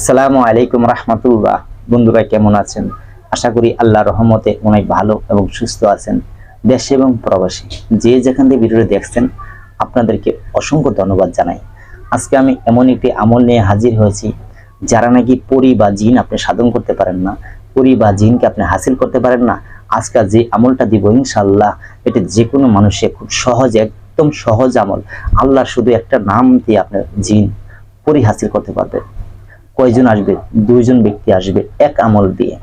আসসালামু আলাইকুম রহমতুল্লাহ। বন্ধুরা কেমন আছেন? আশা করি আল্লাহ রহমতে অনেক ভালো এবং সুস্থ আছেন দেশে এবং প্রবাসী। যে যেখান থেকে ভিডিওটি দেখছেন, আপনাদেরকে অসংখ্য ধন্যবাদ জানাই। আজকে আমি এমন একটি আমল নিয়ে হাজির হয়েছি, যারা নাকি পরি বা জিন আপনি সাধন করতে পারেন না, পরি বা জিনকে আপনি হাসিল করতে পারেন না, আজকে যে আমলটা দিব ইনশাল্লাহ এটা যে কোনো মানুষে খুব সহজ, একদম সহজ আমল। আল্লাহ শুধু একটা নাম দিয়ে আপনার জিন পরি হাসিল করতে পারবে। কয়জন আসবে? দুইজন ব্যক্তি আসবে, এক আমল দিয়ে।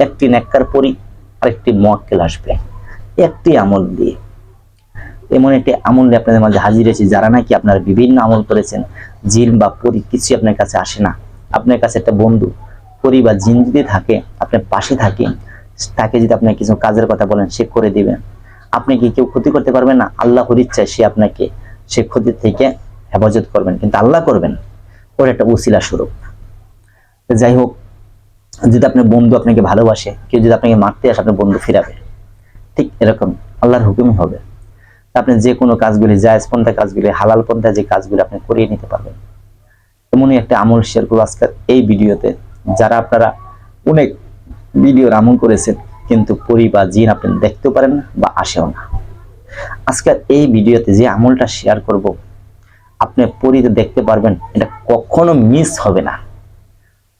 একটি নেককার পরি, আরেকটি মোয়াক্কেল আসবে। একটি আমল দিয়ে। এমন একটি আমল নিয়ে আপনাদের মাঝে হাজির হয়েছি। যারা নাকি আপনারা বিভিন্ন আমল করেছেন, জিন বা পরি কিছু আপনার কাছে আসে না। আপনার কাছে একটা বন্ধু, পরি বা জিন যদি থাকে, আপনার পাশে থাকে, তাকে যদি আপনার কিছু কাজের কথা বলেন, সে করে দিবেন আপনি কি কেউ ক্ষতি করতে পারবেন না? আল্লাহর ইচ্ছায় সে আপনাকে সে ক্ষতি থেকে হেফাজত করবেন। কিন্তু আল্লাহ করবেন। ওর একটা উসিলা স্বরূপ। যাই হোক, যদি আপনার বন্ধু আপনাকে ভালোবাসে, কেউ যদি আপনাকে মারতে আসে, আপনার বন্ধু ফিরাবে। ঠিক এরকম, আল্লাহর হুকুমই হবে। আপনি যে কোনো কাজগুলি, জায়েজ পন্থা কাজগুলি, হালাল পন্থা যে কাজগুলি আপনি করিয়ে নিতে পারবেন। এমনই একটা আমল শেয়ার করব আজকের এই ভিডিওতে। যারা আপনারা অনেক ভিডিওর আমল করেছেন, কিন্তু পরি বা জিন আপনি দেখতেও পারেন না বা আসেও না। আজকের এই ভিডিওতে যে আমলটা শেয়ার করব, আপনি পরিতে দেখতে পারবেন, এটা কখনো মিস হবে না।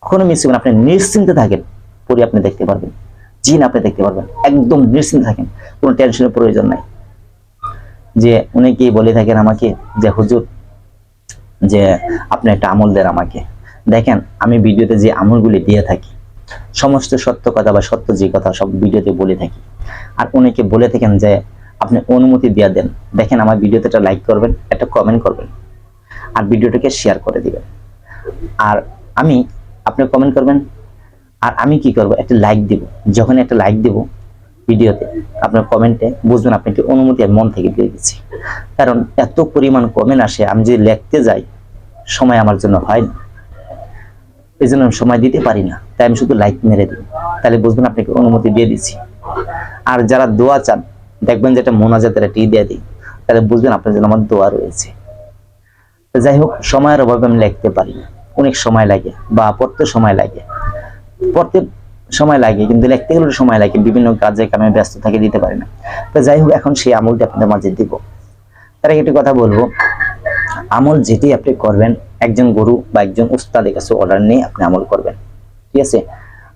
কখনো মিস হবে না। আপনি নিশ্চিন্তে থাকেন পরি আপনি দেখতে পারবেন। জিন আপনি দেখতে পারবেন, একদম নিশ্চিন্তে থাকেন, কোনো টেনশনের প্রয়োজন নাই। যে অনেকেই বলে থাকেন আমাকে, যে হুজুর, যে আপনি একটা আমল দেন আমাকে। দেখেন, আমি ভিডিওতে যে আমলগুলি দিয়ে থাকি, সমস্ত সত্য কথা বা সত্য যে কথা সব ভিডিওতে বলে থাকি। আর অনেকে বলে থাকেন যে আপনি অনুমতি দিয়ে দেন। দেখেন, আমার ভিডিওতে একটা লাইক করবেন, একটা কমেন্ট করবেন, আর ভিডিওটাকে শেয়ার করে দিবেন। আর আমি আপনি কমেন্ট করবেন। আর আমি কি করব? একটা লাইক দিব। যখন একটা লাইক দিব ভিডিওতে, আপনার কমেন্টে বুঝবেন আপনি একটি অনুমতি আমি মন থেকে দিয়ে দিচ্ছি। কারণ এত পরিমাণ কমেন্ট আসে, আমি যদি লিখতে যাই, সময় আমার জন্য হয় না। এই জন্য আমি সময় দিতে পারি না। তাই আমি শুধু লাইক মেরে দিই। তাহলে বুঝবেন আপনাকে অনুমতি দিয়ে দিচ্ছি। আর যারা দোয়া চান, দেখবেন যে যেটা মোনাজাতের টি দিয়ে দিই। তাহলে বুঝবেন আপনার জন্য আমার দোয়া রয়েছে। যাই হোক, সময়ের অভাবে আমি লিখতে পারি না। অনেক সময় লাগে বা পড়তে সময় লাগে। পড়তে সময় লাগে কিন্তু লিখতে গেলে সময় লাগে, বিভিন্ন কাজে কামে ব্যস্ত থাকে, দিতে পারি না। তো যাই হোক, এখন সেই আমলটা আপনাদের মাঝে দিব। তার একটি কথা বলব। আমল যেটি আপনি করবেন, একজন গুরু বা একজন উস্তাদের কাছে অর্ডার নিয়ে আপনি আমল করবেন। ঠিক আছে?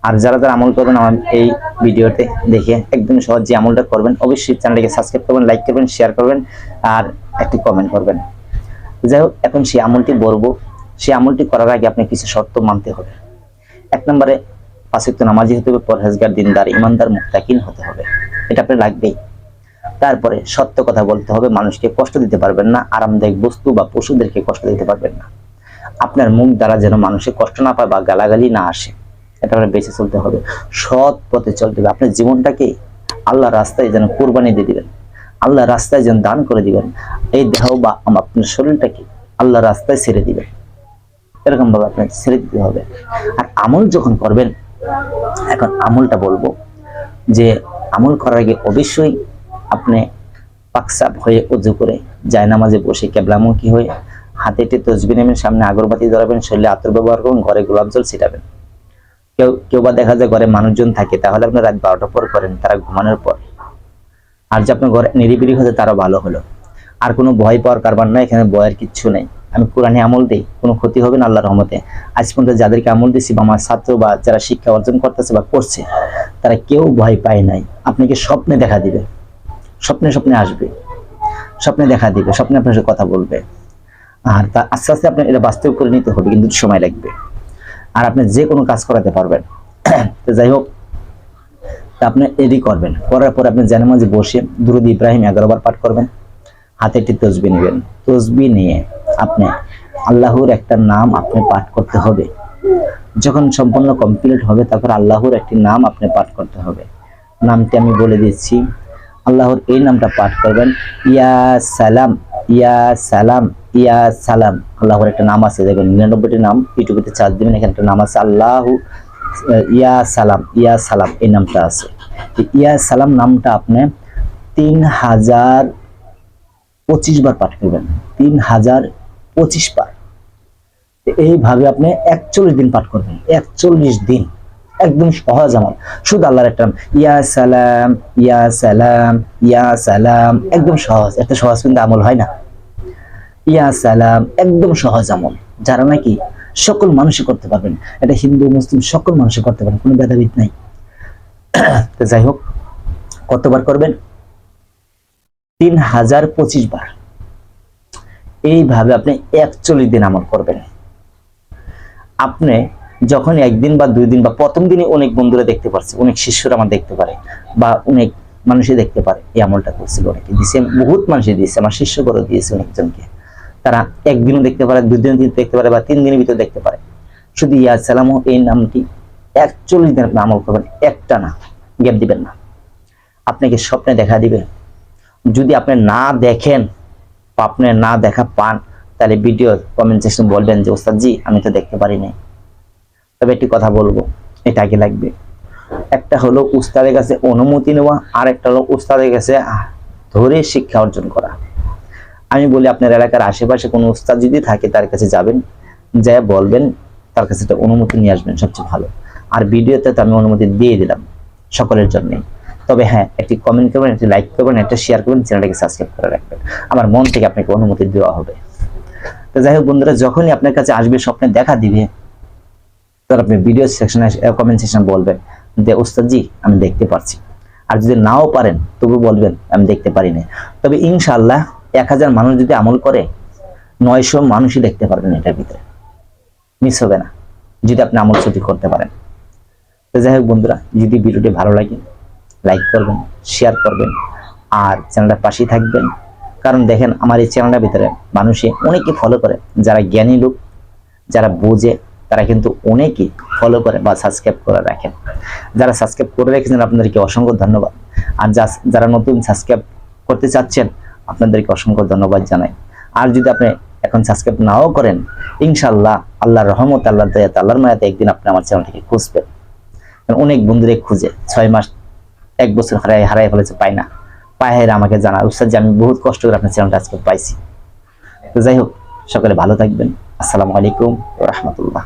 আর যারা যারা আমল করবেন আমার এই ভিডিওতে দেখে একদম সহজ যে আমলটা করবেন, অবশ্যই চ্যানেলটিকে সাবস্ক্রাইব করবেন লাইক করবেন শেয়ার করবেন, আর একটি কমেন্ট করবেন। যাই হোক, এখন সেই আমলটি বলব। সেই আমলটি করার আগে আপনি কিছু শর্ত মানতে হবে। এক নম্বরে পাঁচক্ত নামাজি হতে হবে, পরহেজগার, দিনদার ইমানদার মুক্তাকিন হতে হবে। এটা আপনার লাগবেই। তারপরে সত্য কথা বলতে হবে, মানুষকে কষ্ট দিতে পারবেন না, আরামদায়ক বস্তু বা পশুদেরকে কষ্ট দিতে পারবেন না। আপনার মুখ দ্বারা যেন মানুষের কষ্ট না পায় বা গালাগালি না আসে, এটা আপনার বেঁচে চলতে হবে। সৎ পথে চলতে হবে। আপনার জীবনটাকে আল্লাহ রাস্তায় যেন কোরবানি দিয়ে দিবেন। আল্লাহ রাস্তায় যেন দান করে দিবেন। এই দেহ বা আপনার শরীরটাকে আল্লাহ রাস্তায় ছেড়ে দিবেন। এরকম ভাবে আপনাকে ছেড়ে দিতে হবে। আর আমল যখন করবেন, এখন আমলটা বলব যে আমল করার আগে অবশ্যই আপনি পাকসাপ হয়ে উজু করে জায়নামাজে বসে কেবলামুখী হয়ে হাতে একটি তসবি নেবেন, সামনে আগরবাতি ধরাবেন শরীরে আতর ব্যবহার করুন ঘরে গোলাপ জল ছিটাবেন। কেউ কেউ বা দেখা যায় ঘরে মানুষজন থাকে, তাহলে আপনি রাত বারোটার পর করেন, তারা ঘুমানোর পর। আর যে আপনার ঘরে নিরিবিলি হতে তারও ভালো হলো। আর কোনো ভয় পাওয়ার কারবার নয় এখানে ভয়ের কিচ্ছু নেই। আমি কোরআনে আমল দিই, কোনো ক্ষতি হবে না আল্লাহর রহমতে। আজ পর্যন্ত যাদেরকে আমল দিছি বা আমার ছাত্র বা যারা শিক্ষা অর্জন করতেছে বা করছে, তারা কেউ ভয় পায় নাই। আপনাকে স্বপ্নে দেখা দিবে। স্বপ্নে স্বপ্নে আসবে। স্বপ্নে দেখা দিবে, স্বপ্নে আপনার সাথে কথা বলবে। আর তা আস্তে আস্তে আপনার এটা বাস্তব করে নিতে হবে, কিন্তু সময় লাগবে। আর আপনি যে কোনো কাজ করাতে পারবেন। তো যাই হোক, তা আপনি এডি করবেন। করার পর আপনি জানে মাঝে বসে দুরুদ ইব্রাহিম এগারোবার পাঠ করবেন। হাতে একটি তসবি নেবেন। তসবি নিয়ে আপনি আল্লাহর একটা নাম আপনি পাঠ করতে হবে। যখন সম্পূর্ণ কমপ্লিট হবে, তারপর আল্লাহর একটি নাম আপনি পাঠ করতে হবে। নামটি আমি বলে দিচ্ছি। আল্লাহর এই নামটা পাঠ করবেন, ইয়া সালাম ইয়া সালাম ইয়া সালাম। আল্লাহর একটা নাম আছে, দেখবেন নিরানব্বইটি নাম, ইউটিউবেতে চার্জ দিবেন, এখানে একটা নাম আছে, আল্লাহ, ইয়া সালাম ইয়া সালাম, এই নামটা আছে। ইয়া সালাম নামটা আপনি তিন হাজার পঁচিশ বার পাঠ করবেন। তিন হাজার পঁচিশ বার এইভাবে আপনি একচল্লিশ দিন পাঠ করবেন। একচল্লিশ দিন। একদম সহজ আমল। শুধু আল্লাহর একটা ইয়া সালাম ইয়া সালাম ইয়া সালাম। একদম সহজ। এত সহজ কিন্তু আমল হয় না। ইয়া সালাম, একদম সহজ আমল। যারা নাকি সকল মানুষই করতে পারবেন। এটা হিন্দু, মুসলিম সকল মানুষই করতে পারেন কোনো ভেদাভেদ নাই। যাই হোক, কতবার করবেন? তিন হাজার পঁচিশ বার। এইভাবে আপনি একচল্লিশ দিন আমল করবেন। আপনি যখন একদিন বা দুই দিন বা প্রথম দিনে অনেক বন্ধুরা দেখতে পারছে, অনেক শিষ্যরা আমার দেখতে পারে বা অনেক মানুষই দেখতে পারে, এই আমলটা করছিল অনেকে। দিছে, বহুত মানুষই দিয়েছে আমার শিষ্য করে দিয়েছে অনেকজনকে। তারা একদিনও দেখতে পারে দুই দিন দেখতে পারে বা তিন দিনের ভিতরে দেখতে পারে। শুধু ইয়া সালামও এই নামটি একচল্লিশ দিন আপনি আমল করবেন, একটা না, গ্যাপ দিবেন না। আপনাকে স্বপ্নে দেখা দিবে। যদি আপনি না দেখেন আপনি না দেখা পান, তাহলে ভিডিও কমেন্ট সেকশন বলবেন যে, ওস্তাদ জি, আমি তো দেখতে পারি নাই। তবে একটি কথা বলব, এটা আগে লাগবে। একটা হলো উস্তাদের কাছে অনুমতি নেওয়া আর একটা হলো উস্তাদের কাছে ধরে শিক্ষা অর্জন করা। আমি বলি, আপনার এলাকার আশেপাশে কোনো উস্তাদ যদি থাকে, তার কাছে যাবেন যা বলবেন, তার কাছে একটা অনুমতি নিয়ে আসবেন সবচেয়ে ভালো। আর ভিডিওতে তো আমি অনুমতি দিয়ে দিলাম সকলের জন্য তবে হ্যাঁ একটি কমেন্ট করবেন, একটি লাইক করবেন, একটা শেয়ার করবেন চ্যানেলটাকে সাবস্ক্রাইব করে রাখবেন। আমার মন থেকে আপনাকে অনুমতি দেওয়া হবে। তো যাই হোক বন্ধুরা, যখনই আপনার কাছে আসবে, স্বপ্নে দেখা দিবে তার আপনি ভিডিও সেকশনে কমেন্ট সেকশন বলবেন যে, ওস্তাদজি, আমি দেখতে পারছি। আর যদি নাও পারেন, তবু বলবেন, আমি দেখতে পারি না তবে ইনশাআল্লাহ এক হাজার মানুষ যদি আমল করে, নয়শো মানুষই দেখতে পারবেন এটার ভিতরে। মিস হবে না, যদি আপনি আমল সঠিক করতে পারেন। তো যাই হোক বন্ধুরা, যদি ভিডিওটি ভালো লাগে লাইক করবেন শেয়ার করবেন, আর চ্যানেলটার পাশেই থাকবেন। কারণ দেখেন, আমার এই চ্যানেলটার ভিতরে মানুষে অনেকে ফলো করে। যারা জ্ঞানী লোক, যারা বোঝে, তারা কিন্তু অনেকেই ফলো করে বা সাবস্ক্রাইব করে রাখেন। যারা সাবস্ক্রাইব করে রেখেছেন, আপনাদেরকে অসংখ্য ধন্যবাদ। আর যারা নতুন সাবস্ক্রাইব করতে চাচ্ছেন, আপনাদেরকে অসংখ্য ধন্যবাদ জানাই। আর যদি আপনি এখন সাবস্ক্রাইব নাও করেন ইনশাল্লাহ আল্লাহর রহমত আল্লাহ দয়াতে, আল্লাহর মায়াতে একদিন আপনি আমার চ্যানেলটিকে খুঁজবেন। অনেক বন্ধুরে খুঁজে, ছয় মাস এক বছর হারাই হারাই ফেলেছে পাই না। পায়ের আমাকে জানা উৎসাহ যে আমি বহুত কষ্ট করে আপনার চ্যানেলটা আজকে পাইছি। তো যাই হোক, সকলে ভালো থাকবেন। আসসালামু আলাইকুম রহমতুল্লাহ।